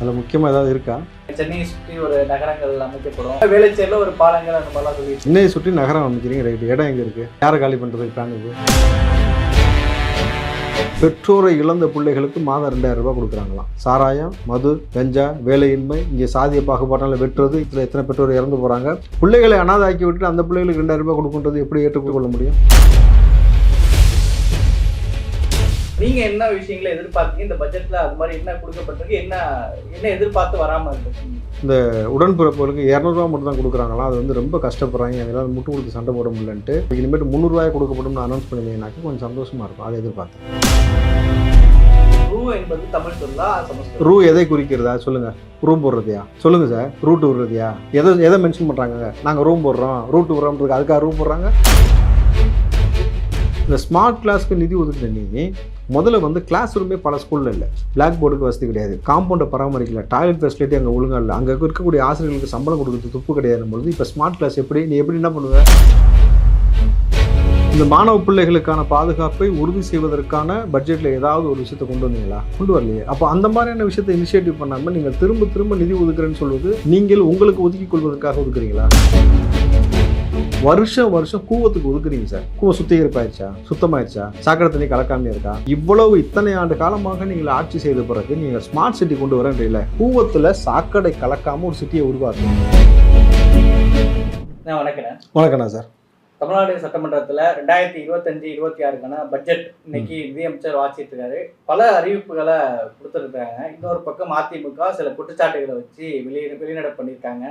அதில் முக்கியமாக ஏதாவது இருக்கா? சென்னையை சுற்றி ஒரு நகரங்கள் அமைக்கப்படும். வேலைச்சேரில் ஒரு பாலங்கள் அந்த மாதிரிலாம் சொல்லிட்டு சென்னையை சுற்றி நகரம் அமைக்கிறீங்க ரைட். இடம் எங்கே இருக்குது யாரை காலி பண்ணுறதுக்கு பிளான் இது? பெற்றோரை இழந்த பிள்ளைகளுக்கு மாதம் ரெண்டாயிரம் ரூபாய் கொடுக்குறாங்களாம். சாராயம் மது கஞ்சா வேலையின்மை இங்கே சாதிய பாகுபாட்டால் வெட்டுறது இதில் எத்தனை பெற்றோர் இறந்து போகிறாங்க பிள்ளைகளை அனாதாக்கி விட்டுட்டு அந்த பிள்ளைகளுக்கு ரெண்டாயிரம் ரூபாய் கொடுக்குன்றது எப்படி ஏற்றுக்கொள்ள முடியும்? நீங்க என்ன விஷயங்களை எதிர்பார்த்தீங்க இந்த பட்ஜெட்ல அது மாதிரி என்ன கொடுக்கப்பட்டிருக்கு? என்ன என்ன எதிர்பார்த்து வராம இருக்கு உடன்பிறப்புகளுக்கு இரநூறுவா மட்டும் தான் கொடுக்குறாங்களாம் அது வந்து ரொம்ப கஷ்டப்படுறாங்க. அதெல்லாம் முட்டு கொடுத்து சண்டை போட முடியலன்ட்டு. இனிமேட்டு முந்நூறுரூவாய் கொடுக்கப்படும்னு அனௌன்ஸ் பண்ணியிருந்தீங்கன்னாக்க கொஞ்சம் சந்தோஷமாக இருக்கும். அதை எதிர்பார்த்தேன். ரூ எதை குறிக்கிறதா? சொல்லுங்க. ரூம் போடுறதையா? சொல்லுங்க சார். ரூட் விடுறதையா? எதை எதை மென்ஷன் பண்ணுறாங்க நாங்கள் ரூம் போடுறோம். ரூட் விடுறோம்ன்றதுக்கு அதுக்காக ரூம் போடுறாங்க? இந்த ஸ்மார்ட் கிளாஸ்க்கு நிதி ஒதுக்குன நீ முதல்ல வந்து கிளாஸ் ரூமே பல ஸ்கூலில் இல்லை. பிளாக் போர்டுக்கு வசதி கிடையாது. காம்பவுண்டை பராமரிக்கல. டாய்லெட் ஃபெசிலிட்டி அங்கே ஒழுங்காக இல்லை. அங்கே இருக்கக்கூடிய ஆசிரியர்களுக்கு சம்பளம் கொடுக்குறது துப்பு கிடையாது பொழுது இப்போ ஸ்மார்ட் கிளாஸ் எப்படி? நீ எப்படி என்ன பண்ணுவ? இந்த மாணவ பிள்ளைகளுக்கான பாதுகாப்பை உறுதி செய்வதற்கான பட்ஜெட்டில் ஏதாவது ஒரு விஷயத்தை கொண்டு வந்தீங்களா? கொண்டு வரலையே. அப்போ அந்த மாதிரியான விஷயத்தை இனிஷியேட்டிவ் பண்ணாமல் நீங்கள் திரும்ப திரும்ப நிதி ஒதுக்குறேன்னு சொல்வது நீங்கள் உங்களுக்கு ஒதுக்கிக் கொள்வதற்காக ஒதுக்குறீங்களா? வருஷம் வருஷம் கூவத்துக்கு ஒதுக்குறீங்க சார். கூவம் சுத்திகரிப்பாயிருச்சா? சுத்தமாயிருச்சா? சாக்கடை தண்ணி கலக்காம இருக்கா? இவ்வளவு இத்தனை ஆண்டு காலமாக நீங்கள் ஆட்சி செய்த பிறகு நீங்கள் ஸ்மார்ட் சிட்டி கொண்டு வரன்றீங்கள கூவத்தில் சாக்கடை கலக்காம ஒரு சிட்டியை உருவாக்குங்க நான் வணக்கம் வணக்கண்ணா சார். தமிழ்நாடு சட்டமன்றத்துல ரெண்டாயிரத்தி இருபத்தஞ்சு இருபத்தி ஆறுக்கான பட்ஜெட் இன்னைக்கு நிதியமைச்சர் வாசிட்டு இருக்காரு பல அறிவிப்புகளை கொடுத்துருக்காங்க இன்னொரு பக்கம் அதிமுக சில குற்றச்சாட்டுகளை வச்சு வெளியே வெளிநடப்பு பண்ணியிருக்காங்க.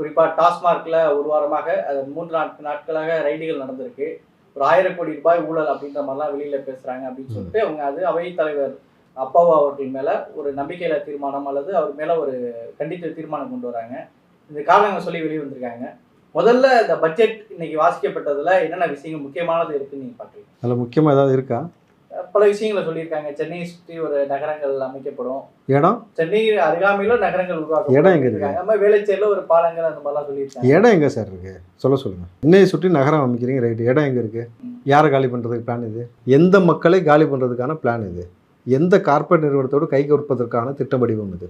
குறிப்பாக டாஸ்மார்க்கில் ஒரு வாரமாக அது மூன்று நாட்கு நாட்களாக ரைடுகள் நடந்திருக்கு. ஒரு ஆயிரம் கோடி ரூபாய் ஊழல் அப்படின்ற மாதிரிலாம் வெளியில் பேசுகிறாங்க அப்படின்னு சொல்லிட்டு அவங்க அது அவைத் தலைவர் அப்பாவா அவர்கள் மேலே ஒரு நம்பிக்கையில தீர்மானம் அல்லது அவர் மேலே ஒரு கண்டித்த தீர்மானம் கொண்டு வராங்க. இந்த காரணங்கள் சொல்லி வெளியே வந்திருக்காங்க. முதல்ல இந்த பட்ஜெட் இன்னைக்கு வாசிக்கப்பட்டதுல என்னென்ன விஷயங்கள் முக்கியமானது இருக்குன்னு நீங்க பாக்குறீங்க அதில் முக்கியமாக ஏதாவது இருக்கா? பல விஷயங்களை சொல்லியிருக்காங்க. சென்னையை சுற்றி ஒரு நகரங்கள் அமைக்கப்படும். இடம்? சென்னை அருகாமையில நகரங்கள் உருவாக்கப்படும். இடம் எங்க இருக்கு? அந்த மாதிரி வேலைச்சேரில ஒரு பாலங்கள் அந்த மாதிரிலாம் சொல்லியிருக்காங்க. இடம் எங்கே சார் இருக்கு? சொல்ல சொல்லுங்க. இன்னையை சுற்றி நகரம் அமைக்கிறீங்க. ரைட் இடம் எங்கே இருக்கு? யாரை காலி பண்ணுறதுக்கு பிளான் இது? எந்த மக்களை காலி பண்ணுறதுக்கான பிளான் இது? எந்த கார்ப்பரேட் நிறுவனத்தோடு கை கோர்ப்பதற்கான திட்ட வடிவம் இது?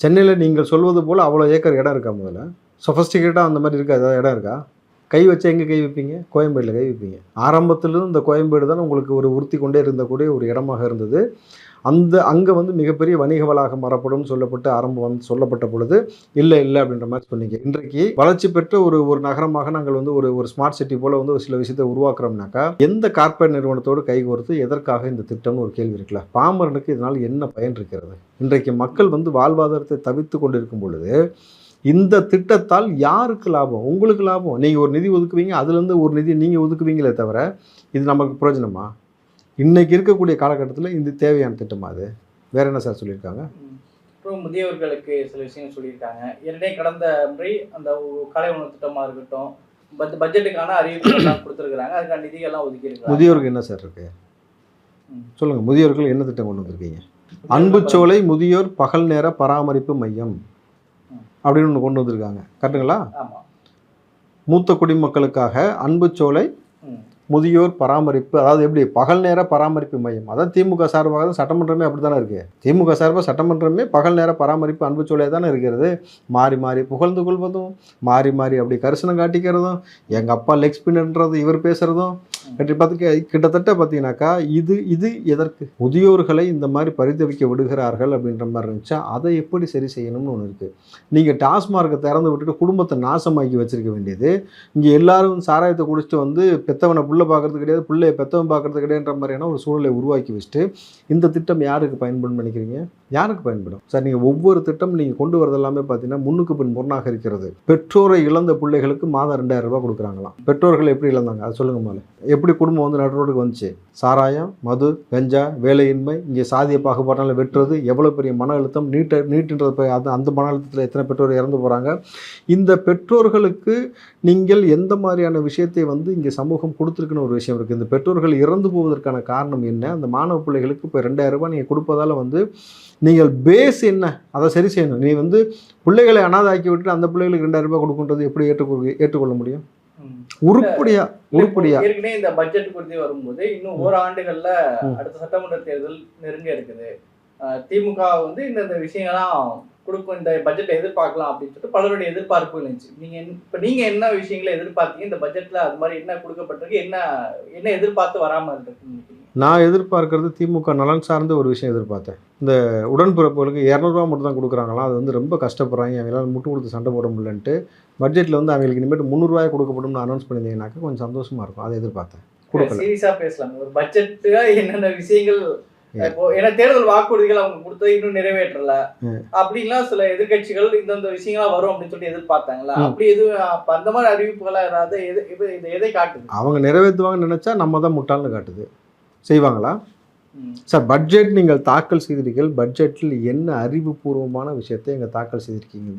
சென்னையில் நீங்கள் சொல்வது போல் அவ்வளோ ஏக்கர் இடம் இருக்கா முதல்ல? சொஃபஸ்டிகேட்டாக அந்த மாதிரி இருக்கா? ஏதாவது இடம் இருக்கா? கை வச்சு எங்கே கை வைப்பீங்க? கோயம்பேடில் கை வைப்பீங்க. ஆரம்பத்திலிருந்து இந்த கோயம்பேடு தான் உங்களுக்கு ஒரு உறுத்தி கொண்டே இருந்தக்கூடிய ஒரு இடமாக இருந்தது. அந்த அங்கே வந்து மிகப்பெரிய வணிக வளாகம் வரப்படும் சொல்லப்பட்டு ஆரம்பம் வந்து சொல்லப்பட்ட பொழுது இல்லை இல்லை அப்படின்ற மாதிரி சொன்னீங்க. இன்றைக்கு வளர்ச்சி பெற்ற ஒரு ஒரு நகரமாக நாங்கள் வந்து ஒரு ஒரு ஸ்மார்ட் சிட்டி போல வந்து ஒரு சில விஷயத்தை உருவாக்குறோம்னாக்கா எந்த கார்ப்பரேட் நிறுவனத்தோடு கைகோர்த்து எதற்காக இந்த திட்டம்னு ஒரு கேள்வி இருக்குல்ல? பாமரனுக்கு இதனால் என்ன பயன் இருக்கிறது? இன்றைக்கு மக்கள் வந்து வாழ்வாதாரத்தை தவித்து கொண்டிருக்கும் பொழுது இந்த திட்டத்தால் யாருக்கு லாபம்? உங்களுக்கு லாபம். நீங்கள் ஒரு நிதி ஒதுக்குவீங்க அதுலேருந்து ஒரு நிதி நீங்கள் ஒதுக்குவீங்களே தவிர இது நமக்கு பிரயோஜனமா? இன்னைக்கு இருக்கக்கூடிய காலகட்டத்தில் இது தேவையான திட்டமா அது? வேற என்ன சார் சொல்லியிருக்காங்க. அப்புறம் முதியவர்களுக்கு சில விஷயங்கள் சொல்லியிருக்காங்க. ஏற்கனவே கடந்த முறை அந்த காலை உணவு திட்டமா இருக்கட்டும் பட் பட்ஜெட்டுக்கான அறிவிப்பு எல்லாம் கொடுத்துருக்காங்க அதுக்கான நிதிகள்லாம் ஒதுக்கி இருக்காங்க முதியோருக்கு என்ன சார் இருக்கு? ம். சொல்லுங்க முதியோர்கள் என்ன திட்டம் கொண்டு வந்திருக்கீங்க? அன்புச்சோலை முதியோர் பகல் நேர பராமரிப்பு மையம். அப்படின்னு ஒன்று கொண்டு வந்திருக்காங்க. கரெக்டுங்களா? மூத்த குடிமக்களுக்காக அன்புச்சோலை. முதியோர் பராமரிப்பு அதாவது எப்படி? பகல் நேர பராமரிப்பு மையம். அதாவது திமுக சார்பாக தான் சட்டமன்றமே அப்படி தானே இருக்குது திமுக சார்பாக சட்டமன்றமே பகல் நேர பராமரிப்பு அன்புச்சோலை தானே இருக்கிறது? மாறி மாறி புகழ்ந்து கொள்வதும் மாறி மாறி அப்படி கரிசனம் காட்டிக்கிறதும் எங்கள் அப்பா லெக் இவர் பேசுகிறதும் என்று பார்த்துக்க கிட்டத்தட்ட பார்த்தீங்கன்னாக்கா இது இது எதற்கு? முதியோர்களை இந்த மாதிரி பரிதவிக்க விடுகிறார்கள் அப்படின்ற மாதிரி இருந்துச்சா அதை எப்படி சரி செய்யணும்னு ஒன்று இருக்குது நீங்கள் டாஸ்மார்க்கை திறந்து விட்டுட்டு குடும்பத்தை நாசமாக்கி வச்சிருக்க வேண்டியது இங்கே எல்லாரும் சாராயத்தை குடிச்சிட்டு வந்து பெத்தவனை புள்ள பார்க்கறது கிடையாது பிள்ளைய பெத்தவன் பார்க்கறது கிடையாதுன்ற மாதிரியான ஒரு சூழலை உருவாக்கி வச்சுட்டு இந்த திட்டம் யாருக்கு பயன்படும் நினைக்கிறீங்க? யாருக்கு பயன்படும்? சார் நீங்கள் ஒவ்வொரு திட்டம் நீங்கள் கொண்டு வரது எல்லாமே பார்த்தீங்கன்னா முன்னுக்கு பின் முரணாக இருக்கிறது பெற்றோரை இழந்த பிள்ளைகளுக்கு மாதம் ரெண்டாயிரம் ரூபாய் கொடுக்குறாங்களாம். பெற்றோர்கள் எப்படி இழந்தாங்க? அதை சொல்லுங்க மேலே எப்படி குடும்பம் வந்து நடுரோடுக்கு வந்துச்சு? சாராயம் மது கஞ்சா வேலையின்மை இங்கே சாதிய பாகுபாட்டால் வெட்டுறது எவ்வளோ பெரிய மன அழுத்தம் நீட்ட நீட்டுன்றது போய் அது அந்த மன அழுத்தத்தில் எத்தனை பெற்றோர் இறந்து போகிறாங்க இந்த பெற்றோர்களுக்கு நீங்கள் எந்த மாதிரியான விஷயத்தை வந்து இங்கே சமூகம் கொடுத்துருக்குன்னு ஒரு விஷயம் இருக்குது இந்த பெற்றோர்கள் இறந்து போவதற்கான காரணம் என்ன? அந்த மாணவ பிள்ளைகளுக்கு இப்போ ரெண்டாயிரம் ரூபாய் நீங்கள் கொடுப்பதால் வந்து நீங்கள் பேஸ் என்ன? அதை சரி செய்யணும். நீ வந்து பிள்ளைகளை அனாதாக்கி விட்டுட்டு அந்த பிள்ளைகளுக்கு ரெண்டாயிரம் ரூபாய் கொடுக்குன்றது எப்படி ஏற்றுக்கொள் ஏற்றுக்கொள்ள முடியும்? உருப்படியா உருப்படியா? ஏற்கனவே இந்த பட்ஜெட் குறித்து வரும்போது இன்னும் ம். அடுத்த சட்டமன்ற தேர்தல் நெருங்க இருக்குது. திமுக வந்து இந்த இந்த விஷயங்கள்லாம் கொடுக்கும் இந்த பட்ஜெட்டை எதிர்பார்க்கலாம் அப்படின்னு சொல்லிட்டு பலருடைய எதிர்பார்ப்பு இருந்துச்சு. நீங்க இப்ப நீங்க என்ன விஷயங்களை எதிர்பார்த்தீங்க? இந்த பட்ஜெட்ல அது மாதிரி என்ன கொடுக்கப்பட்டிருக்கு? என்ன என்ன எதிர்பார்த்து வராம நினைக்கிறீங்க? நான் எதிர்பார்க்கறது திமுக நலன் சார்ந்த ஒரு விஷயம் எதிர்பார்த்தேன். இந்த உடன்பிறப்புகளுக்கு இரநூறுவா மட்டும் தான் கொடுக்குறாங்களாம். அது வந்து ரொம்ப கஷ்டப்படுறாங்க. அவங்களால முட்டு கொடுத்து சண்டை போட முடியலன்ட்டு பட்ஜெட்டில் வந்து அவங்களுக்கு இனிமேட்டு முந்நூறுரூவாய் கொடுக்கப்படும்னு அனௌன்ஸ் பண்ணியிருந்தீங்கன்னாக்கா கொஞ்சம் சந்தோஷமாக இருக்கும். அதை எதிர்பார்த்தேன். கொடுக்கல. சீரியஸா பேசலாம். ஒரு பட்ஜெட்டுல என்னென்ன விஷயங்கள் ஏன்னா தேர்தல் வாக்குறுதிகள் அவங்க கொடுத்தது இன்னும் நிறைவேற்றல. அப்படின்லாம் சில எதிர்க்கட்சிகள் இந்தந்த விஷயங்களா வரும் அப்படின்னு சொல்லிட்டு எதிர்பார்த்தாங்களா? ம். அப்படி எது அப்ப அந்த மாதிரி அறிவிப்புகளா ஏதாவது எது இது எதை காட்டுது? அவங்க நிறைவேற்றுவாங்கன்னு நினச்சா நம்ம தான் முட்டாள்னு காட்டுது. செய்வாங்களா. சார் பட்ஜெட் நீங்கள் தாக்கல் செய்தீர்கள் பட்ஜெட்டில் என்ன அறிவுபூர்வமான விஷயத்தை எங்கள் தாக்கல் செய்திருக்கீங்க?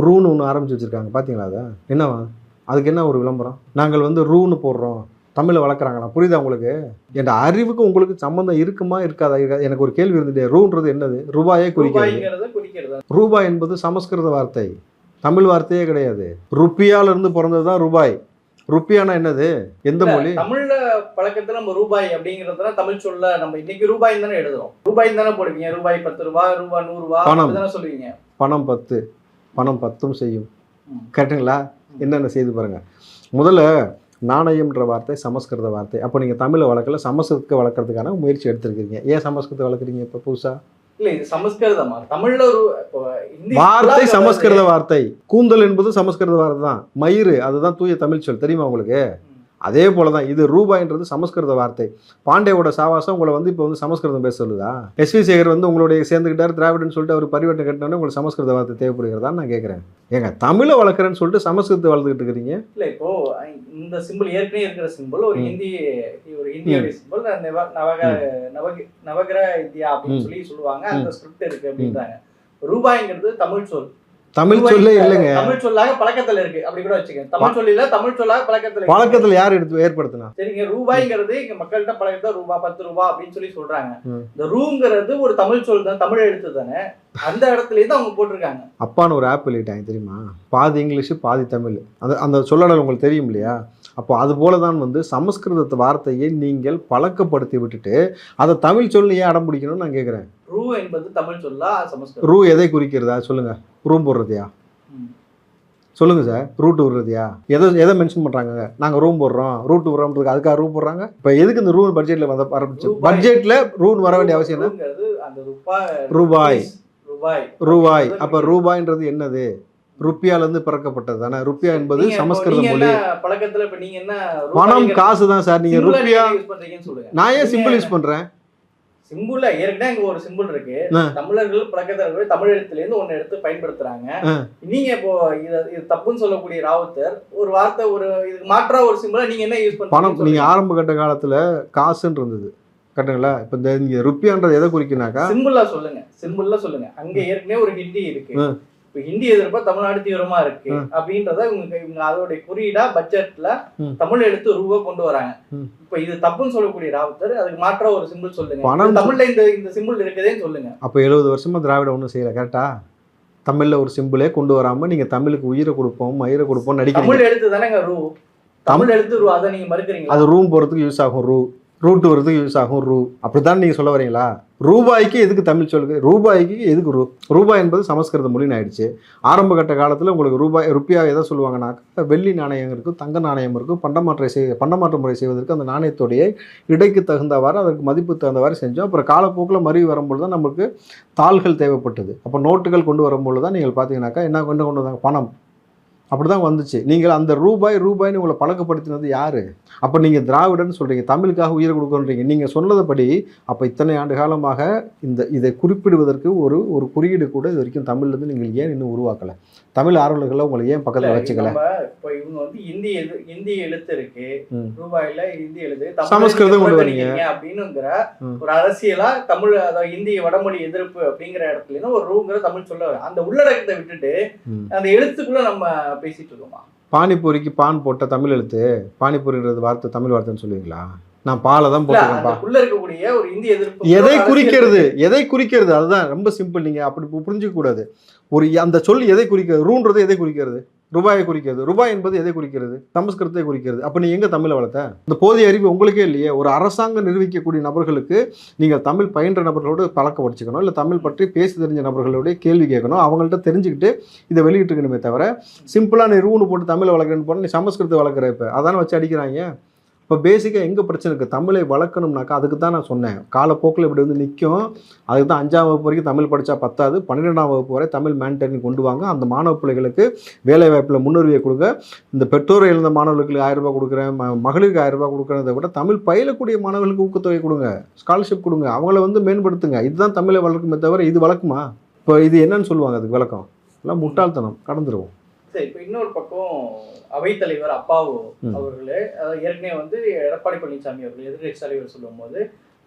ரூன்னு ஒன்று ஆரம்பிச்சு வச்சுருக்காங்க. பார்த்தீங்களா அதை? என்னவா? அதுக்கு என்ன ஒரு விளம்பரம்? நாங்கள் வந்து ரூன்னு போடுறோம். தமிழை வளர்க்குறாங்களா புரியுதா உங்களுக்கு? என் அறிவுக்கு உங்களுக்கு சம்மந்தம் இருக்குமா இருக்காதா? இருக்காது எனக்கு ஒரு கேள்வி இருந்துட்டே ரூன்றது என்னது? ரூபாயே குறிக்கிறது. ரூபாய் என்பது சமஸ்கிருத வார்த்தை. தமிழ் வார்த்தையே கிடையாது. ருப்பியால இருந்து பிறந்தது தான் ரூபாய். ருப்பியானா என்னது? எந்த மொழி? தமிழ்ல பழக்கத்துல நம்ம ரூபாய் அப்படிங்கறதுல தமிழ் சொல்ல நம்ம இன்னைக்கு ரூபாய் தானே எழுதுறோம். ரூபாய் தானே போடுவீங்க. ரூபாய் பத்து ரூபாய் ரூபாய் நூறு ரூபாய் பணம். சொல்லுவீங்க. பணம் பத்து. பணம் பத்தும் செய்யும். கரெக்டுங்களா என்னென்ன செய்து பாருங்க. முதல்ல நாணயம்ன்ற வார்த்தை சமஸ்கிருத வார்த்தை. அப்போ நீங்கள் தமிழை வளர்க்கல சமஸ்கிருதத்தை வளர்க்குறதுக்கான முயற்சி எடுத்திருக்கீங்க. ஏன் சமஸ்கிருதத்தை வளர்க்குறீங்க இப்போ புதுசா? இல்ல சமஸ்கிருதமா? தமிழ்ல ஒரு வார்த்தை சமஸ்கிருத வார்த்தை. கூந்தல் என்பது சமஸ்கிருத வார்த்தை தான். மயிறு அதுதான் தூய தமிழ் சொல். தெரியுமா உங்களுக்கு? அதே போல தான் இது ரூபாய்ன்றது சமஸ்கிருத வார்த்தை. பாண்டேவோட சாவாசம் உங்களை வந்து இப்போ வந்து சமஸ்கிருதம் பேச சொல்லுதா? எஸ்வி சேகர் வந்து உங்களுடைய சேர்ந்துக்கிட்டார் திராவிடன்னு சொல்லிட்டு அவர் பரிவட்டம் கட்டினோடனே உங்களுக்கு சமஸ்கிருத வார்த்தை தேவைப்படுகிறதான்னு நான் கேட்குறேன் ஏங்க தமிழை வளர்க்குறேன்னு சொல்லிட்டு சமஸ்கிருதத்தை வளர்த்துக்கிட்டு இருக்கிறீங்க? இல்ல இப்போ இந்த சிம்பிள் ஏற்கனவே இருக்கிற சிம்பிள் ஒரு. ஹிந்தி ஒரு ஹிந்தியோட சிம்பிள் நவக நவக நவகிர இந்தியா அப்படின்னு. சொல்லி சொல்லுவாங்க அந்த ஸ்கிரிப்ட் இருக்கு அப்படின்றாங்க. ரூபாய்ங்கிறது தமிழ் சொல். தமிழ் சொல்லே இல்லைங்க. தமிழ் சொல்லாக பழக்கத்துல இருக்கு. அப்படி கூட வச்சுக்கோங்க. தமிழ் சொல்லில தமிழ் சொல்லாக பழக்கத்துல. பழக்கத்தில் யார் எடுத்து ஏற்படுத்தினா? சரிங்க ரூபாய்ங்கிறது இங்க மக்கள்கிட்ட பழக்கத்தை ரூபா பத்து ரூபா அப்படின்னு சொல்லி சொல்றாங்க. இந்த ரூங்கிறது ஒரு தமிழ் சொல் தான் தமிழ் எழுத்து தானே. அந்த இடத்துல இருந்து அவங்க போட்டிருக்காங்க. அப்பான்னு ஒரு ஆப் வெளியிட்டாங்க தெரியுமா? பாதி இங்கிலீஷு பாதி தமிழ். அந்த அந்த சொல்லடல் உங்களுக்கு தெரியும் இல்லையா? அப்போ அது போல தான் வந்து சமஸ்கிருதத்து வார்த்தையை நீங்கள் பழக்கப்படுத்தி விட்டுட்டு அதை தமிழ் சொல்லி ஏன் அடம் பிடிக்கணும்னு நான் கேட்குறேன் ரூ என்பது தமிழ் சொல்லா சமஸ்கிருதம். ரூ எதை குறிக்கிறதா? சொல்லுங்க. ரூம் போடுறதையா. சொல்லுங்க சார். ரூட் விடுறதையா? எதை எதை மென்ஷன் பண்றாங்க? நாங்க ரூம் போடுறோம். ரூட் விடுறோம்ன்றதுக்கு அதுக்காக ரூம் போடுறாங்க? இப்போ எதுக்கு இந்த ரூல் பட்ஜெட்ல வந்த ஆரம்பிச்சு. பட்ஜெட்ல ரூல் வர வேண்டிய அவசியம் என்ன? ரூபாய் ரூபாய். ரூபாய். அப்ப ரூபாய்ன்றது என்னது? ருப்பியால இருந்து பிறக்கப்பட்டது தானே? ருப்பியா என்பது சமஸ்கிருத மொழி. பழக்கத்துல இப்ப நீங்க என்ன பணம் காசு தான் சார். நீங்க ருப்பியா நான் ஏன் சிம்பிள் யூஸ் பண்றேன்? சிம்பிள்ல ஏற்கனவே இங்க ஒரு சிம்பிள் இருக்கு. தமிழர்கள் பழக்கத்துல இருக்கிற தமிழ் எழுத்துல இருந்து ஒண்ணு எடுத்து பயன்படுத்துறாங்க. நீங்க இப்போ இது தப்புன்னு சொல்லக்கூடிய ராவுத்தர் ஒரு வார்த்தை ஒரு இதுக்கு மாற்றா ஒரு சிம்பிளா நீங்க என்ன யூஸ் பணம் பண்றீங்க நீங்க ஆரம்ப கட்ட காலத்துல காசுன்னு இருந்தது. கரெக்டுங்களா? இப்போ இந்த ருப்பியான்றது எதை குறிக்கினாக்கா? சிம்பிளா சொல்லுங்க. சிம்பிளா சொல்லுங்க. அங்க ஏற்கனவே ஒரு ஹிந்தி இருக்கு. இப்ப ஹிந்தி எதிர்ப்பா தமிழ்நாடு தீவிரமா இருக்கு. அப்படின்றத இவங்க அதோடைய குறியீடா பட்ஜெட்ல. தமிழ் எழுத்து ரூபா கொண்டு வராங்க. இப்ப இது தப்புன்னு சொல்லக்கூடிய ராவுத்தர் அதுக்கு மாற்றா ஒரு சிம்பிள் சொல்லுங்க. தமிழ்ல இந்த இந்த சிம்பிள் இருக்குதேன்னு சொல்லுங்க. அப்போ எழுபது வருஷமா திராவிடம் ஒன்றும் செய்யல கரெக்டா தமிழ்ல ஒரு சிம்பிளே கொண்டு வராம நீங்க தமிழுக்கு உயிரை கொடுப்போம் மயிரை கொடுப்போம் நடிக்கிறீங்க. தமிழ் எழுத்து தானேங்க ரூ. தமிழ் எழுத்து ரூ அதை நீங்க மறுக்கிறீங்களா? அது ரூம் போகிறதுக்கு யூஸ் ஆகும் ரூ. ரூட்டு வருது யூஸ் ஆகும் ரூ. அப்படித்தான் நீங்கள் சொல்ல வரீங்களா? ரூபாய்க்கு எதுக்கு தமிழ் சொல்லுது ரூபாய்க்கு எதுக்கு ரூ? ரூபாய் என்பது சமஸ்கிருத மொழின்னு ஆயிடுச்சு. ஆரம்ப கட்ட காலத்தில் உங்களுக்கு ரூபாய் ருப்பியா எதை சொல்லுவாங்கன்னாக்கா வெள்ளி நாணயம் இருக்கும் தங்க நாணயம் இருக்கும் பண்டமாற்றை செய் பண்டமாற்ற முறை செய்வதற்கு அந்த நாணயத்துடைய இடைக்கு தகுந்தவாறு அதற்கு மதிப்பு தகுந்தவாறு செஞ்சோம். அப்புறம் காலப்போக்கில் மறுவி வரும்பொழுது தான் நமக்கு தாள்கள் தேவைப்பட்டது. அப்போ நோட்டுகள் கொண்டு வரும்பொழுது தான் நீங்கள் பார்த்தீங்கன்னாக்கா என்ன கொண்டு கொண்டு வந்தாங்க? பணம். அப்படி தான் வந்துச்சு நீங்கள் அந்த ரூபாய் ரூபாய்னு உங்களை பழக்கப்படுத்தினது யார் அப்போ நீங்கள் திராவிடன்னு சொல்கிறீங்க தமிழுக்காக உயிரை கொடுக்குறீங்க நீங்கள் சொன்னதுபடி அப்போ இத்தனை ஆண்டு காலமாக இந்த இதை குறிப்பிடுவதற்கு ஒரு ஒரு குறியீடு கூட இது வரைக்கும் தமிழ்லேருந்து நீங்கள் ஏன் இன்னும் உருவாக்கலை தமிழ் ஆர்வலர்களை உங்களை ஏன் பக்கத்தில் வச்சுக்கல இப்போ இவங்க வந்து ஹிந்தி எழு ஹிந்தி எழுத்து இருக்கு. ரூபாயில ஹிந்தி எழுத்து சமஸ்கிருதம் கொண்டு வரீங்க. அப்படின்னுங்கிற. ஒரு அரசியலா தமிழ் அதாவது இந்தி வடமொழி எதிர்ப்பு அப்படிங்கிற இடத்துல ஒரு ரூங்கிற தமிழ் சொல்ல. அந்த உள்ளடக்கத்தை விட்டுட்டு. அந்த எழுத்துக்குள்ள நம்ம பேசிட்டு இருக்கோமா பானிபூரிக்கு பான் போட்ட தமிழ் எழுத்து பானிபூரின்றது வார்த்தை தமிழ் வார்த்தைன்னு சொல்லுவீங்களா? நான் பாலை தான் எதிர்ப்பு எதை குறிக்கிறது? எதை குறிக்கிறது? அதுதான் ரொம்ப சிம்பிள் நீங்கள் அப்படி புரிஞ்சுக்க கூடாது ஒரு அந்த சொல் எதை குறிக்கிறது ரூன்றது எதை குறிக்கிறது? ரூபாயை குறிக்கிறது. ரூபாய் என்பது எதை குறிக்கிறது? சமஸ்கிருதத்தை குறிக்கிறது. அப்போ நீ எங்கே தமிழை வளர்த்த? இந்த போதிய அறிவு உங்களுக்கே இல்லையே. ஒரு அரசாங்கம் நிர்வகிக்கக்கூடிய நபர்களுக்கு நீங்கள் தமிழ் பயின்ற நபர்களோடு பழக்க படிச்சுக்கணும் இல்லை தமிழ் பற்றி பேசி தெரிஞ்ச நபர்களோட கேள்வி கேட்கணும். அவங்கள்ட்ட தெரிஞ்சுக்கிட்டு இதை வெளியிட்டுருக்கணுமே தவிர சிம்பிளாக நீ ரூனு போட்டு தமிழை வளர்க்குறேன்னு போனால் நீ சமஸ்கிருதத்தை வளர்க்குற இப்போ. அதானே வச்சு அடிக்கிறாங்க. இப்போ பேசிக்காக எங்கே பிரச்சனை இருக்குது தமிழை வளர்க்கணும்னாக்கா அதுக்கு தான் நான் சொன்னேன். காலப்போக்கில் இப்படி வந்து நிற்கும். அதுக்கு தான் அஞ்சாம் வகுப்பு வரைக்கும் தமிழ் படித்தா பத்தாது. பன்னிரெண்டாம் வகுப்பு வரை தமிழ் மேண்டனி கொண்டு வாங்க. அந்த மாணவ பிள்ளைகளுக்கு வேலை வாய்ப்பில் முன்னுரிமை கொடுங்க. இந்த பெற்றோரை இழந்த மாணவர்களுக்கு ஆயிரம் ரூபாய் கொடுக்குறேன். மகளிருக்கு ஆயிரம் ரூபாய் கொடுக்குறதை விட தமிழ் பயிலக்கூடிய மாணவர்களுக்கு ஊக்கத்தொகை கொடுங்க. ஸ்காலர்ஷிப் கொடுங்க. அவங்கள வந்து மேம்படுத்துங்க. இதுதான் தமிழை வளர்க்குமே தவிர இது வளர்க்குமா? இப்போ இது என்னன்னு சொல்லுவாங்க அதுக்கு விளக்கம். எல்லாம் முட்டாள்தனம். கடந்துருவோம். சரி இப்போ இன்னொரு பக்கம் அவைத்தலைவர் அப்பாவு. அவர்களே அதாவது ஏற்கனவே வந்து எடப்பாடி பழனிசாமி அவர்கள் எதிர்கட்சி தலைவர் சொல்லும்போது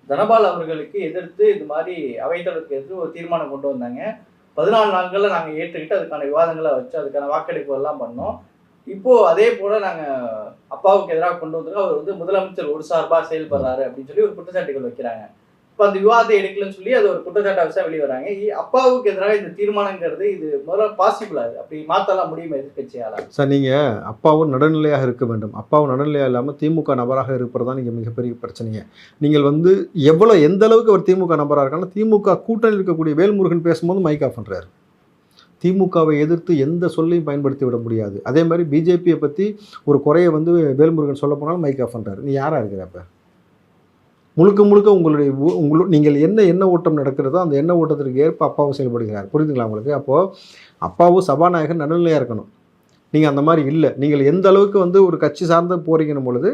தனபால் அவர்களுக்கு எதிர்த்து இது மாதிரி அவைத்தலைவருக்கு எதிர்த்து ஒரு தீர்மானம் கொண்டு வந்தாங்க. பதினாலு நாட்கள்ல நாங்க ஏற்றுக்கிட்டு அதுக்கான விவாதங்களை வச்சு அதுக்கான வாக்கெடுப்பு எல்லாம் பண்ணோம். இப்போ அதே போல நாங்க அப்பாவுக்கு எதிராக கொண்டு வந்திருக்கோம். அவர் வந்து முதலமைச்சர் ஒரு சார்பா செயல்படுறாரு அப்படின்னு சொல்லி ஒரு குற்றச்சாட்டுகள் வைக்கிறாங்க. இப்போ அந்த விவாதத்தை எடுக்கலன்னு சொல்லி அது ஒரு குற்றச்சாட்டை வச்சா வெளியே வராங்க. அப்பாவுக்கு எதிராக இந்த தீர்மானங்கிறது இது முதல்ல பாசிபிள் ஆகுது அப்படி மாற்றலாம் முடியுமா எதிர்கட்சியால் சார் நீங்கள் அப்பாவும் நடுநிலையாக இருக்க வேண்டும். அப்பாவும் நடுநிலையாக இல்லாமல் திமுக நபராக இருப்பது தான் நீங்கள் மிகப்பெரிய பிரச்சனைங்க. நீங்கள் வந்து எவ்வளோ எந்த அளவுக்கு அவர் திமுக நபராக இருக்காங்கன்னா திமுக கூட்டணியில் இருக்கக்கூடிய வேல்முருகன் பேசும்போது மைக் ஆஃப் பண்ணுறாரு திமுகவை எதிர்த்து எந்த சொல்லையும் பயன்படுத்தி விட முடியாது. அதே மாதிரி பிஜேபியை பற்றி ஒரு குறையை வந்து வேல்முருகன் சொல்ல போனாலும் மைக் ஆஃப் பண்ணுறாரு நீ யாராக இருக்கிற அப்போ? முழுக்க முழுக்க உங்களுடைய உங்களு நீங்கள் என்ன எண்ண ஓட்டம் நடக்கிறதோ அந்த எண்ண ஓட்டத்திற்கு ஏற்ப அப்பாவும் செயல்படுகிறார். புரியுதுங்களா உங்களுக்கு? அப்போது அப்பாவும் சபாநாயகர் நடுநிலையாக இருக்கணும். நீங்கள் அந்த மாதிரி இல்லை. நீங்கள் எந்த அளவுக்கு வந்து ஒரு கட்சி சார்ந்து போகிறீங்கன்னும் பொழுது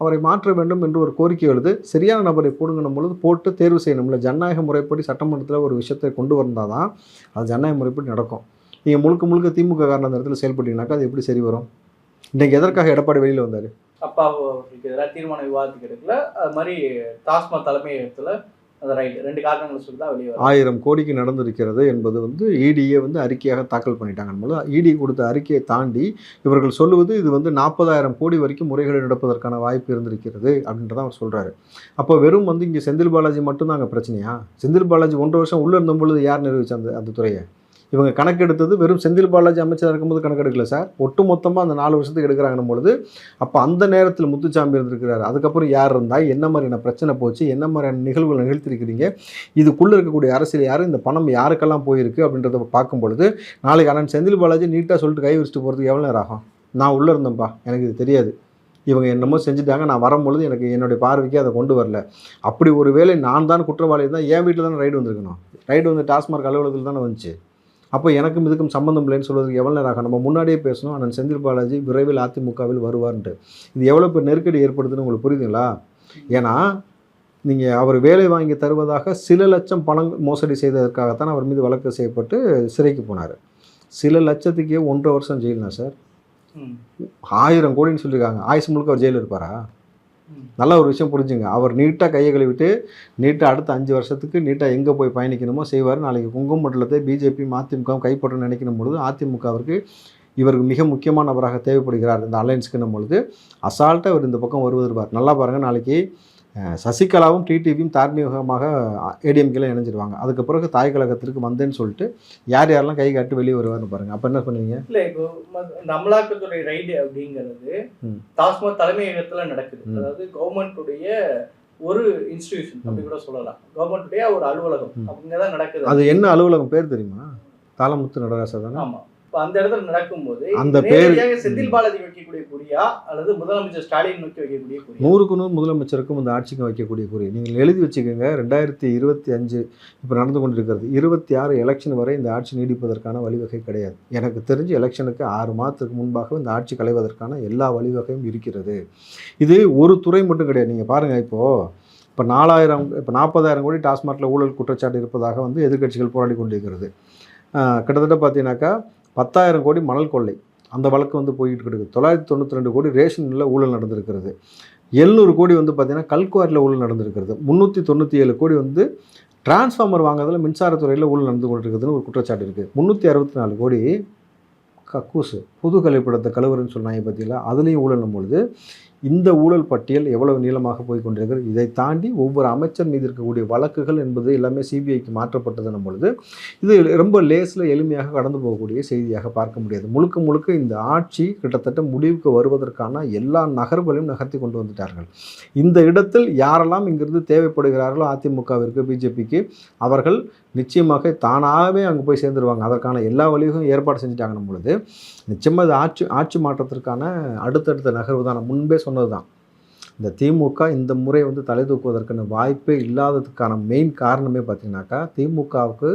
அவரை மாற்ற வேண்டும் என்று ஒரு கோரிக்கை எழுது. சரியான நபரை போடுங்கணும் பொழுது போட்டு தேர்வு செய்யணும்ல ஜனநாயக முறைப்படி சட்டமன்றத்தில் ஒரு விஷயத்தை கொண்டு வந்தால் தான் அது ஜனநாயக முறைப்படி நடக்கும். நீங்கள் முழுக்க முழுக்க திமுக காரணம் அந்த இடத்துல செயல்பட்டீங்கன்னாக்கா அது எப்படி சரி வரும்? இன்றைக்கு எதற்காக எடப்பாடி வெளியில் வந்தார்? அப்பா அவர்களுக்கு எதிராக தீர்மான விவாதத்துக்கு எடுக்கல அது மாதிரி டாஸ்மாக் தலைமை இடத்துல அந்த ரைட் ரெண்டு காரணங்களை சொல்லி தான் வெளியே ஆயிரம் கோடிக்கு நடந்திருக்கிறது என்பது வந்து இடியை வந்து அறிக்கையாக தாக்கல் பண்ணிட்டாங்க. போது இடி கொடுத்த அறிக்கையை தாண்டி இவர்கள் சொல்லுவது இது வந்து நாற்பதாயிரம் கோடி வரைக்கும் முறைகேடு நடப்பதற்கான வாய்ப்பு இருந்திருக்கிறது அப்படின்றத அவர் சொல்கிறாரு அப்போ வெறும் வந்து இங்கே செந்தில் பாலாஜி மட்டும்தான் அங்கே பிரச்சனையா? செந்தில் பாலாஜி ஒன்றரை வருஷம் உள்ளே இருந்த பொழுது யார் நிர்வகிச்சா அந்த அந்த துறையை? இவங்க கணக்கெடுத்தது வெறும் செந்தில் பாலாஜி அமைச்சராக இருக்கும்போது கணக்கெடுக்கல சார். ஒட்டு மொத்தமாக அந்த நாலு வருஷத்துக்கு எடுக்கிறாங்கன்னும் பொழுது அப்போ அந்த நேரத்தில் முத்துச்சாமி இருந்திருக்கிறார். அதுக்கப்புறம் யார் இருந்தால் என்ன மாதிரியான பிரச்சனை போச்சு என்ன மாதிரியான நிகழ்வுகள் நிகழ்த்திருக்கிறீங்க இதுக்குள்ளே இருக்கக்கூடிய அரசியல் யார் இந்த பணம் யாருக்கெல்லாம் போயிருக்கு அப்படின்றத பார்க்கும் பொழுது நாளைக்கு ஆனால் செந்தில் பாலாஜி நீட்டாக சொல்லிட்டு கை வச்சுட்டு போகிறதுக்கு எவ்வளோ நேரம் ஆகும்? நான் உள்ளே இருந்தேன்ப்பா எனக்கு இது தெரியாது. இவங்க என்னமோ செஞ்சுட்டாங்க. நான் வரும்பொழுது எனக்கு என்னுடைய பார்வைக்கு அதை கொண்டு வரல. அப்படி ஒரு வேளை நான் தான் குற்றவாளி தான் என் வீட்டில் தானே ரைடு வந்திருக்கணும். ரைடு வந்து டாஸ்மார்க் அலுவலகத்தில் தானே வந்துச்சு. அப்போ எனக்கும் இதுக்கும் சம்மந்தம் இல்லைன்னு சொல்வதற்கு எவ்வளோ நேரம் ஆகும்? நம்ம முன்னாடியே பேசணும். அண்ணன் செந்தில் பாலாஜி விரைவில் அதிமுகவில் வருவார்ன்ட்டு. இது எவ்வளோ பெரிய நெருக்கடி ஏற்படுதுன்னு உங்களுக்கு புரியுதுங்களா? ஏன்னா நீங்கள் அவர் வேலை வாங்கி தருவதாக சில லட்சம் பணம் மோசடி செய்ததற்காகத்தான் அவர் மீது வழக்கு செய்யப்பட்டு சிறைக்கு போனார். சில லட்சத்துக்கே ஒன்றரை வருஷம் ஜெயில் தான் சார். ஆயிரம் கோடின்னு சொல்லியிருக்காங்க. ஆயுசு முழுக்க அவர் ஜெயிலில் இருப்பாரா. நல்ல ஒரு விஷயம் புரிஞ்சுங்க. அவர் நீட்டாக கையை கழுவிட்டு நீட்டாக அடுத்த அஞ்சு வருஷத்துக்கு நீட்டாக எங்கே போய் பயணிக்கணுமோ செய்வார். நாளைக்கு குங்குமண்டலத்தை பிஜேபி அதிமுகவும் கைப்பற்ற நினைக்கணும் பொழுது அதிமுகவிற்கு இவருக்கு மிக முக்கியமான நபராக தேவைப்படுகிறார் இந்த அலையன்ஸுக்குன்னும் பொழுது. அசால்ட்டாக அவர் இந்த பக்கம் வருவதற்பார் நல்லா பாருங்கள் நாளைக்கு சசிகலாவும் டிடிவியும் தார்மீகமாக ஏடிஎம்கேல இணைஞ்சிருவாங்க. அதுக்கு பிறகு தாய் கழகத்திற்கு வந்தேன்னு சொல்லிட்டு யார் யாரெல்லாம் கை காட்டி வெளியே வருவார்னு பாருங்கள் அப்போ என்ன பண்ணுவீங்க இல்ல இப்போ இந்த அமலாக்கத்துறை ரைடு அப்படிங்கிறது. டாஸ்மாக் தலைமையகத்துல நடக்குது. அதாவது கவர்மெண்ட்டுடைய ஒரு இன்ஸ்டிடியூஷன் அப்படி கூட சொல்லலாம். கவர்மெண்ட்டுடைய ஒரு அலுவலகம். அங்கதான் நடக்குது. அது என்ன அலுவலகம்? பேர் தெரியுமா? தாளமுத்து நடராசா தானே? ஆமா. இப்ப அந்த இடத்துல நடக்கும்போது அந்த பேர்- செந்தில் பாலாஜி வைக்கக்கூடிய குறியா அல்லது முதலமைச்சர் ஸ்டாலின் நோக்கி வைக்கக்கூடிய குறியா? நூறுக்கு நூறு முதலமைச்சருக்கும் இந்த ஆட்சிக்கும் வைக்கக்கூடிய குறி நீங்கள் எழுதி வச்சுக்கோங்க ரெண்டாயிரத்தி இருபத்தி அஞ்சு இப்போ நடந்து கொண்டிருக்கிறது. இருபத்தி ஆறு எலெக்ஷன் வரை இந்த ஆட்சி நீடிப்பதற்கான வழிவகை கிடையாது. எனக்கு தெரிஞ்சு எலெக்ஷனுக்கு ஆறு மாதத்துக்கு முன்பாக இந்த ஆட்சி களைவதற்கான எல்லா வழிவகையும் இருக்கிறது. இது ஒரு துறை மட்டும் கிடையாது. நீங்கள் பாருங்கள் இப்போது இப்போ நாலாயிரம் இப்போ நாற்பதாயிரம் கோடி டாஸ்மாகில் ஊழல் குற்றச்சாட்டு இருப்பதாக வந்து எதிர்க்கட்சிகள் போராடி கொண்டிருக்கிறது. கிட்டத்தட்ட பார்த்தீங்கன்னாக்கா பத்தாயிரம் கோடி மணல் கொள்ளை. அந்த வழக்கு வந்து போயிட்டு இருக்குது தொள்ளாயிரத்தி தொண்ணூற்றி ரெண்டு கோடி ரேஷனில் ஊழல் நடந்திருக்கிறது. எழுநூறு கோடி வந்து பார்த்திங்கன்னா கல்குவாரியில் ஊழல் நடந்திருக்கிறது. முந்நூற்றி தொண்ணூற்றி ஏழு கோடி வந்து டிரான்ஸ்ஃபார்மர் வாங்குறதுல மின்சாரத்துறையில் ஊழல் நடந்து கொண்டிருக்குதுன்னு ஒரு குற்றச்சாட்டு இருக்குது முந்நூற்றி அறுபத்தி நாலு கோடி கக்கூசு புது கழிப்பிடத்தை கழுவுறன்னு சொன்னாங்க பார்த்தீங்களா அதுலேயும் ஊழலும் பொழுது இந்த ஊழல் பட்டியல் எவ்வளவு நீளமாக போய் கொண்டிருக்கிறது இதை தாண்டி ஒவ்வொரு அமைச்சர் மீது இருக்கக்கூடிய வழக்குகள் என்பது எல்லாமே சிபிஐக்கு மாற்றப்பட்டதுன்னும் பொழுது இது ரொம்ப லேஸில் எளிமையாக கடந்து போகக்கூடிய செய்தியாக பார்க்க முடியாது. முழுக்க முழுக்க இந்த ஆட்சி கிட்டத்தட்ட முடிவுக்கு வருவதற்கான எல்லா நகர்களையும் நகர்த்தி கொண்டு வந்துட்டார்கள். இந்த இடத்தில் யாரெல்லாம் இங்கிருந்து தேவைப்படுகிறார்களோ அதிமுகவிற்கு பிஜேபிக்கு அவர்கள் நிச்சயமாக தானாகவே அங்கே போய் சேர்ந்துருவாங்க. அதற்கான எல்லா வழியும் ஏற்பாடு செஞ்சுட்டாங்கன்னும் பொழுது நிச்சயமாக இது ஆட்சி ஆட்சி மாற்றத்திற்கான அடுத்தடுத்த நகர்வு தான். முன்பே முன்பே சொன்னது தான் இந்த திமுக இந்த முறை வந்து தலை தூக்குவதற்கான வாய்ப்பே இல்லாததுக்கான மெயின் காரணமே பார்த்திங்கனாக்கா திமுகவுக்கு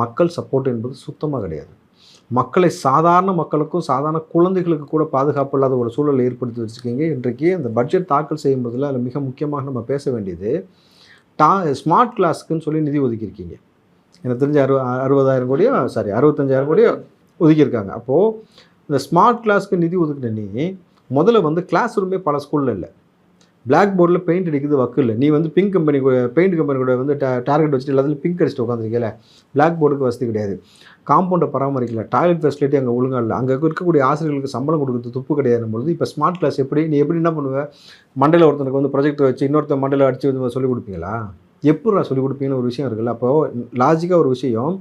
மக்கள் சப்போர்ட் என்பது சுத்தமாக கிடையாது. மக்களை சாதாரண மக்களுக்கும் சாதாரண குழந்தைகளுக்கு கூட பாதுகாப்பு இல்லாத ஒரு சூழலை ஏற்படுத்தி வச்சுருக்கீங்க. இன்றைக்கு அந்த பட்ஜெட் தாக்கல் செய்யும் போதில் அதில் மிக முக்கியமாக நம்ம பேச வேண்டியது டா ஸ்மார்ட் கிளாஸுக்குன்னு சொல்லி நிதி ஒதுக்கியிருக்கீங்க. எனக்கு தெரிஞ்ச அறு அறுபதாயிரம் கோடியோ சாரி அறுபத்தஞ்சாயிரம் கோடியோ ஒதுக்கியிருக்காங்க. அப்போது இந்த ஸ்மார்ட் கிளாஸ்க்கு நிதி ஒதுக்கின நீ முதல்ல வந்து கிளாஸ் ரூமே பல ஸ்கூலில் இல்லை. பிளாக் போர்டில் பெயிண்ட் அடிக்கிறது வக்கு இல்லை. நீ வந்து பிங்க் கம்பெனி கூட பெயிண்ட் கம்பெனி கூட வந்து டா டார்கெட் வச்சுட்டு எல்லாத்துலையும் பிங்க் அடிச்சுட்டு உட்காந்துருக்கல பிளாக் போர்டுக்கு வசதி கிடையாது. காம்பவுண்டை பராமரிக்கல. டாய்லெட் ஃபெசிலிட்டி அங்கே ஒழுங்காக இல்லை. அங்கே இருக்கக்கூடிய ஆசிரியர்களுக்கு சம்பளம் கொடுக்குறது துப்பு கிடையாது பொழுது இப்போ ஸ்மார்ட் கிளாஸ் எப்படி? நீ எப்படி என்ன பண்ணுவேன் மண்டையில் ஒருத்தனுக்கு வந்து ப்ரொஜெக்டர் வச்சு இன்னொருத்தர் மண்டையில் அடித்து வந்து சொல்லிக் கொடுப்பீங்களா? எப்படா சொல்லிக் கொடுப்பீங்கன்னு ஒரு விஷயம் இருக்குல்ல. அப்போது லாஜிக்காக ஒரு விஷயம்.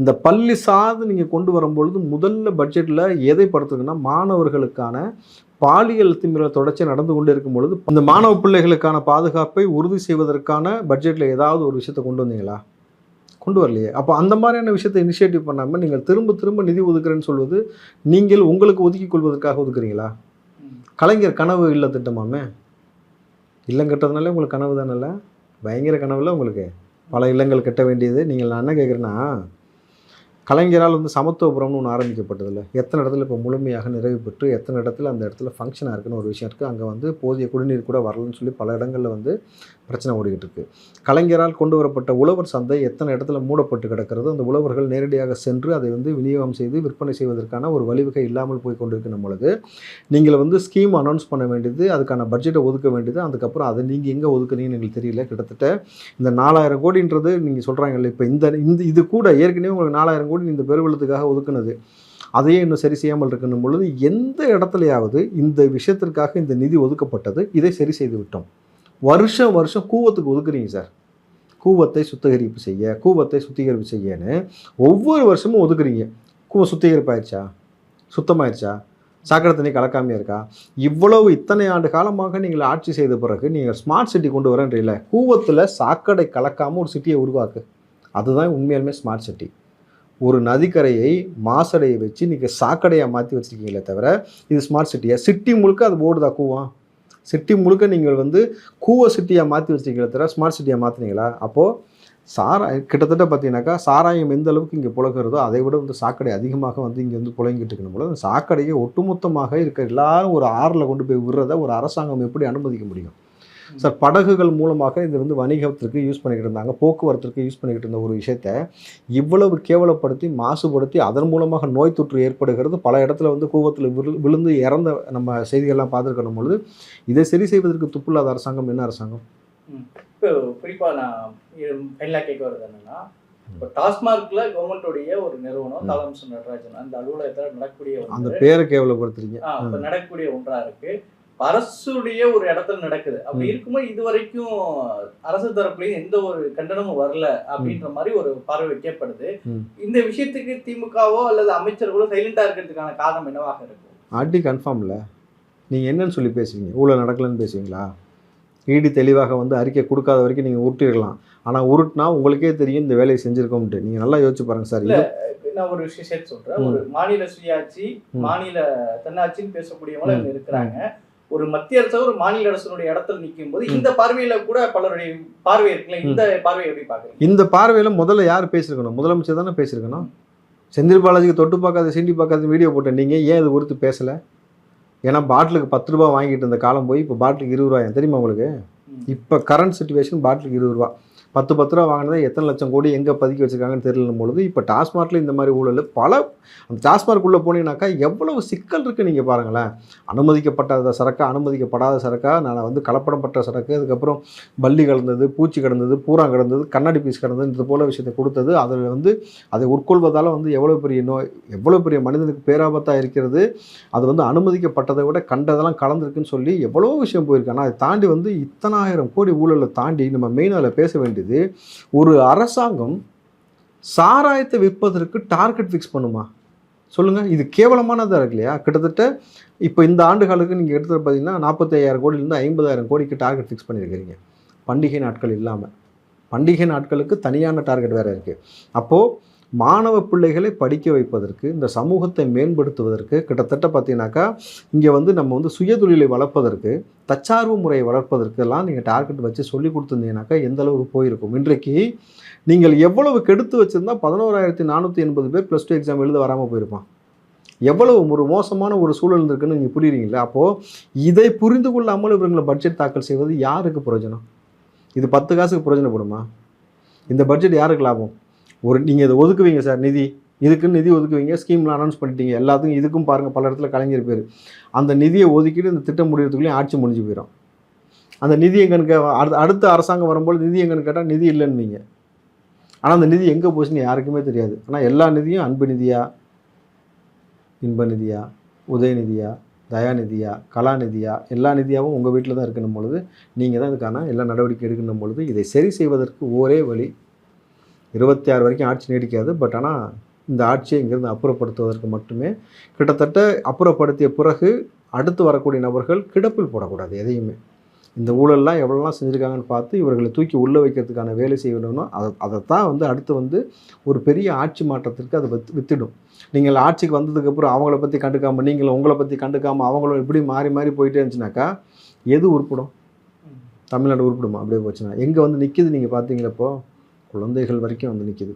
இந்த பள்ளி சார்ந்து நீங்கள் கொண்டு வரும்பொழுது முதல்ல பட்ஜெட்டில் எதை படுத்துக்குன்னா மாணவர்களுக்கான பாலியல் திமிரல் தொடர்ச்சி நடந்து கொண்டு இருக்கும் பொழுது அந்த மாணவ பிள்ளைகளுக்கான பாதுகாப்பை உறுதி செய்வதற்கான பட்ஜெட்டில் ஏதாவது ஒரு விஷயத்தை கொண்டு வந்தீங்களா? கொண்டு வரலையே. அப்போ அந்த மாதிரியான விஷயத்தை இனிஷியேட்டிவ் பண்ணாமல் நீங்கள் திரும்ப திரும்ப நிதி ஒதுக்குறேன்னு சொல்வது நீங்கள் உங்களுக்கு ஒதுக்கிக் கொள்வதற்காக ஒதுக்குறீங்களா? கலைஞர் கனவு இல்ல திட்டமாமே. இல்லம் கட்டுறதுனாலே உங்களுக்கு கனவு தானே பயங்கர கனவில் உங்களுக்கு? பல இல்லங்கள் கட்ட வேண்டியது. நீங்கள் நான் என்ன கேட்குறேன்னா கலைஞரால் வந்து சமத்துவபுரம்னு ஒன்று ஆரம்பிக்கப்பட்டதில்ல எத்தனை இடத்துல இப்போ முழுமையாக நிறைவு பெற்று எத்தனை இடத்துல அந்த இடத்துல ஃபங்க்ஷனாக இருக்குன்னு ஒரு விஷயம் இருக்குது அங்கே வந்து போதிய குடிநீர் கூட வரலன்னு சொல்லி பல இடங்களில் வந்து பிரச்சனை ஓடிக்கிட்டு இருக்கு கலைஞரால் கொண்டு வரப்பட்ட உழவர் சந்தை எத்தனை இடத்துல மூடப்பட்டு கிடக்கிறது? அந்த உழவர்கள் நேரடியாக சென்று அதை வந்து விநியோகம் செய்து விற்பனை செய்வதற்கான ஒரு வழிவகை இல்லாமல் போய் கொண்டிருக்கிற பொழுது நீங்கள் வந்து ஸ்கீம் அனௌன்ஸ் பண்ண வேண்டியது அதுக்கான பட்ஜெட்டை ஒதுக்க வேண்டியது அதுக்கப்புறம் அதை நீங்கள் எங்கே ஒதுக்குனீங்கன்னு எங்களுக்கு தெரியல. கிட்டத்தட்ட இந்த நாலாயிரம் கோடின்றது நீங்கள் சொல்கிறாங்கல்ல இப்போ இந்த இந்த இது கூட ஏற்கனவே உங்களுக்கு நாலாயிரம் கோடி இந்த பெருவெள்ளத்துக்காக ஒதுக்குனது. அதையே இன்னும் சரி செய்யாமல் இருக்கணும் பொழுது எந்த இடத்துலையாவது இந்த விஷயத்திற்காக இந்த நிதி ஒதுக்கப்பட்டது இதை சரி செய்து விட்டோம். வருஷம் வருஷம் கூவத்துக்கு ஒதுக்குறீங்க சார். கூவத்தை சுத்திகரிப்பு செய்ய கூவத்தை சுத்திகரிப்பு செய்யன்னு ஒவ்வொரு வருஷமும் ஒதுக்குறீங்க. கூவம் சுத்திகரிப்பு ஆயிடுச்சா சுத்தமாயிருச்சா? சாக்கடை தண்ணி கலக்காமையே இருக்கா? இவ்வளவு இத்தனை ஆண்டு காலமாக நீங்கள் ஆட்சி செய்த பிறகு நீங்கள் ஸ்மார்ட் சிட்டி கொண்டு வரேன்றீங்கள கூவத்தில் சாக்கடை கலக்காமல் ஒரு சிட்டியை உருவாக்கு. அதுதான் உண்மையாலுமே ஸ்மார்ட் சிட்டி ஒரு நதிக்கரையை மாசடையை வச்சு நீங்கள் சாக்கடையாக மாற்றி வச்சிருக்கீங்களே தவிர இது ஸ்மார்ட் சிட்டியா சிட்டி முழுக்க அது ஓடுதா கூவம்? சிட்டி முழுக்க நீங்கள் வந்து கூவ சிட்டியாக மாற்றி வச்சிருக்கீங்களே தவிர ஸ்மார்ட் சிட்டியாக மாற்றினீங்களா அப்போது சாரா கிட்டத்தட்ட பார்த்தீங்கன்னாக்கா சாராயம் எந்த அளவுக்கு இங்கே புழகிறதோ அதை விட வந்து சாக்கடை அதிகமாக வந்து இங்கே வந்து புழங்கிட்டு இருக்கணும் போல அந்த சாக்கடையை ஒட்டுமொத்தமாக இருக்க எல்லாரும் ஒரு ஆறில் கொண்டு போய் விடுறத ஒரு அரசாங்கம் எப்படி அனுமதிக்க முடியும்? சார் படகுகள் மூலமாக இது வந்து வணிகத்திற்கு யூஸ் பண்ணிக்கிட்டு இருந்தாங்க போக்குவரத்திற்கு யூஸ் பண்ணிக்கிட்டு இருந்த ஒரு விஷயத்த இவ்வளவு கேவலப்படுத்தி மாசுபடுத்தி அதன் மூலமாக நோய் தொற்று ஏற்படுகிறது. பல இடத்துல வந்து கூவத்தில் விழு விழுந்து இறந்த நம்ம செய்திகள்லாம் பார்த்துருக்கணும் பொழுது இதை சரி செய்வதற்கு துப்பில்லாத அரசாங்கம் என்ன அரசாங்கம்? இப்போ குறிப்பா நான் ஃபைனலாக கேட்க வருது என்னன்னா இப்போ டாஸ்மார்க்ல கவர்மெண்ட்டுடைய ஒரு நிறுவனம் ம். தாளம்சன் நடராஜன் அந்த அலுவலகத்தில் நடக்கக்கூடிய அந்த பேரை கேவலப்படுத்துறீங்க. நடக்கக்கூடிய ஒன்றா இருக்கு. அரசுடைய ஒரு இடத்துல நடக்குது. அப்படி. இருக்கும்போது இது வரைக்கும் அரசு தரப்புலயும் எந்த ஒரு கண்டனமும் வரல அப்படின்ற மாதிரி ஒரு பார்வை வைக்கப்படுது. ம். இந்த விஷயத்துக்கு திமுகவோ அல்லது அமைச்சர்களோ சைலண்டா இருக்கிறதுக்கான காரணம் என்னவாக இருக்கும் ஆட்டி கன்ஃபார்ம்ல நீங்கள் என்னன்னு சொல்லி பேசுவீங்க ஊழல் நடக்கலன்னு பேசுவீங்களா ஈடி தெளிவாக வந்து அறிக்கை கொடுக்காத வரைக்கும் நீங்கள் உருட்டிடலாம். ஆனால் உருட்டினா உங்களுக்கே தெரியும் இந்த வேலையை செஞ்சுருக்கோம்ட்டு நீங்கள் நல்லா யோசிச்சு பாருங்க சார். நான் ஒரு விஷயம் சேர்த்து சொல்றேன். ம். ஒரு மாநில சுயாட்சி. மாநில தன்னாட்சின்னு பேசக்கூடியவங்க ம். இங்க இருக்கிறாங்க. ஒரு மத்திய அரசு ஒரு மாநில அரசனுடைய இடத்துல நிற்கும் போது இந்த பார்வையில கூட பலருடைய பார்வை இருக்குல்ல? இந்த பார்வையை எப்படி பாக்குறீங்க இந்த பார்வையில் முதல்ல யார் பேசியிருக்கணும்? முதலமைச்சர் தானே பேசியிருக்கணும்? செந்தில் பாலாஜிக்கு தொட்டு பார்க்காத சீண்டி பார்க்காத வீடியோ போட்ட நீங்கள் ஏன் இது குறித்து பேசலை? ஏன்னா பாட்டிலுக்கு பத்து ரூபா வாங்கிட்டு இருந்த காலம் போய் இப்போ பாட்டிலுக்கு இருபது ரூபாயா. தெரியுமா உங்களுக்கு. இப்போ கரண்ட் சுச்சுவேஷன் பாட்டிலுக்கு இருபது ரூபா. பத்து பத்து ரூபா வாங்கினதை எத்தனை லட்சம் கோடி எங்கே பதுக்கி வச்சுருக்காங்கன்னு தெரியல பொழுது இப்போ டாஸ்மார்க்கில் இந்த மாதிரி ஊழல் பல அந்த டாஸ்மார்க் உள்ளே போனீங்கன்னாக்கா எவ்வளவு சிக்கல் இருக்குது நீங்கள் பாருங்களேன். அனுமதிக்கப்பட்ட சரக்கா அனுமதிக்கப்படாத சரக்கா நான் வந்து கலப்படப்பட்ட சரக்கு அதுக்கப்புறம் பள்ளி கலந்தது பூச்சி கிடந்தது பூரா கிடந்தது கண்ணாடி பீஸ் கிடந்தது இது போல விஷயத்தை கொடுத்தது அதில் வந்து அதை உட்கொள்வதால் வந்து எவ்வளோ பெரிய நோய் எவ்வளோ பெரிய மனிதனுக்கு பேராபத்தாக இருக்கிறது அது வந்து அனுமதிக்கப்பட்டதை விட கண்டதெல்லாம் கலந்துருக்குன்னு சொல்லி எவ்வளோ விஷயம் போயிருக்கு ஆனால் அதை தாண்டி வந்து இத்தனாயிரம் கோடி ஊழலை தாண்டி நம்ம மெயின் அதில் பேச வேண்டியது ஒரு அரசாங்கம் சாராயத்தை விற்பதற்கு டார்கெட் ஃபிக்ஸ் பண்ணுமா? சொல்லுங்கள் இது கேவலமானதாக இருக்கு இல்லையா? கிட்டத்தட்ட இப்போ இந்த ஆண்டுகளுக்கு நீங்கள் எடுத்துகிட்டு பார்த்தீங்கன்னா நாற்பத்தையாயிரம் கோடியிலேருந்து ஐம்பதாயிரம் கோடிக்கு டார்கெட் ஃபிக்ஸ் பண்ணியிருக்கிறீங்க. பண்டிகை நாட்கள் இல்லாமல் பண்டிகை நாட்களுக்கு தனியான டார்கெட் வேறு இருக்குது அப்போது மாணவ பிள்ளைகளை படிக்க வைப்பதற்கு இந்த சமூகத்தை மேம்படுத்துவதற்கு கிட்டத்தட்ட பார்த்தீங்கன்னாக்கா இங்கே வந்து நம்ம வந்து சுயதொழிலை வளர்ப்பதற்கு தச்சார்வு முறையை வளர்ப்பதற்கெல்லாம் நீங்கள் டார்கெட் வச்சு சொல்லி கொடுத்துருந்தீங்கன்னாக்கா எந்த அளவுக்கு போயிருக்கும். இன்றைக்கு நீங்கள் எவ்வளவு கெடுத்து வச்சுருந்தா பதினோராயிரத்தி நானூற்றி எண்பது பேர் ப்ளஸ் டூ எக்ஸாம் எழுத வராமல் போயிருப்பான். எவ்வளவு ஒரு மோசமான ஒரு சூழல் இருக்குன்னு நீங்கள் புரியுறீங்களா? அப்போது இதை புரிந்து கொள்ளாமல் இவர்களை பட்ஜெட் தாக்கல் செய்வது யாருக்கு பிரயோஜனம்? இது பத்து காசுக்கு பிரயோஜனப்படுமா? இந்த பட்ஜெட் யாருக்கு லாபம்? ஒரு நீங்கள் இதை ஒதுக்குவீங்க சார் நிதி. இதுக்குன்னு நிதி ஒதுக்குவீங்க ஸ்கீம்லாம் அனௌன்ஸ் பண்ணிட்டீங்க. எல்லாத்துக்கும் இதுக்கும் பாருங்கள் பல இடத்துல கலைஞர் பேர். அந்த நிதியை ஒதுக்கிட்டு இந்த திட்டம் முடியறதுக்குள்ளேயும் ஆட்சி முடிஞ்சு போயிடும் அந்த நிதி எங்கன்னு கே அடுத்த அடுத்த அரசாங்கம் வரும்போது நிதி எங்கன்னு கேட்டால் நிதி இல்லைன்னு ஆனால் அந்த நிதி எங்கே போச்சுன்னு யாருக்குமே தெரியாது. ஆனால் எல்லா நிதியும் அன்பு நிதியா? இன்ப நிதியா? உதயநிதியா தயாநிதியா கலாநிதியா எல்லா நிதியாவும் உங்கள் வீட்டில் தான் இருக்கணும் பொழுது நீங்கள் தான் இதுக்கான எல்லா நடவடிக்கை எடுக்கணும் பொழுது இதை சரி செய்வதற்கு ஒரே வழி இருபத்தி ஆறு வரைக்கும் ஆட்சி நீடிக்காது. பட் ஆனால் இந்த ஆட்சியை இங்கிருந்து அப்புறப்படுத்துவதற்கு மட்டுமே கிட்டத்தட்ட அப்புறப்படுத்திய பிறகு அடுத்து வரக்கூடிய நபர்கள் கிடப்பில் போடக்கூடாது எதையுமே. இந்த ஊழல்லாம் எவ்வளோலாம் செஞ்சுருக்காங்கன்னு பார்த்து இவர்களை தூக்கி உள்ளே வைக்கிறதுக்கான வேலை செய்யணும்னா அதை அதைத்தான் வந்து அடுத்து வந்து ஒரு பெரிய ஆட்சி மாற்றத்திற்கு அதை வித் வித்திடும். நீங்கள் ஆட்சிக்கு வந்ததுக்கப்புறம் அவங்கள பற்றி கண்டுக்காமல் நீங்களும் உங்களை பற்றி கண்டுக்காமல் அவங்களும் இப்படி மாறி மாறி போயிட்டே இருந்துச்சுனாக்கா எது உருப்படும்? தமிழ்நாடு உருப்பிடுமா? அப்படியே போச்சுன்னா. எங்கே வந்து நிற்கிது நீங்கள் பார்த்தீங்களப்போ குழந்தைகள் வரைக்கும் வந்து நிற்கிது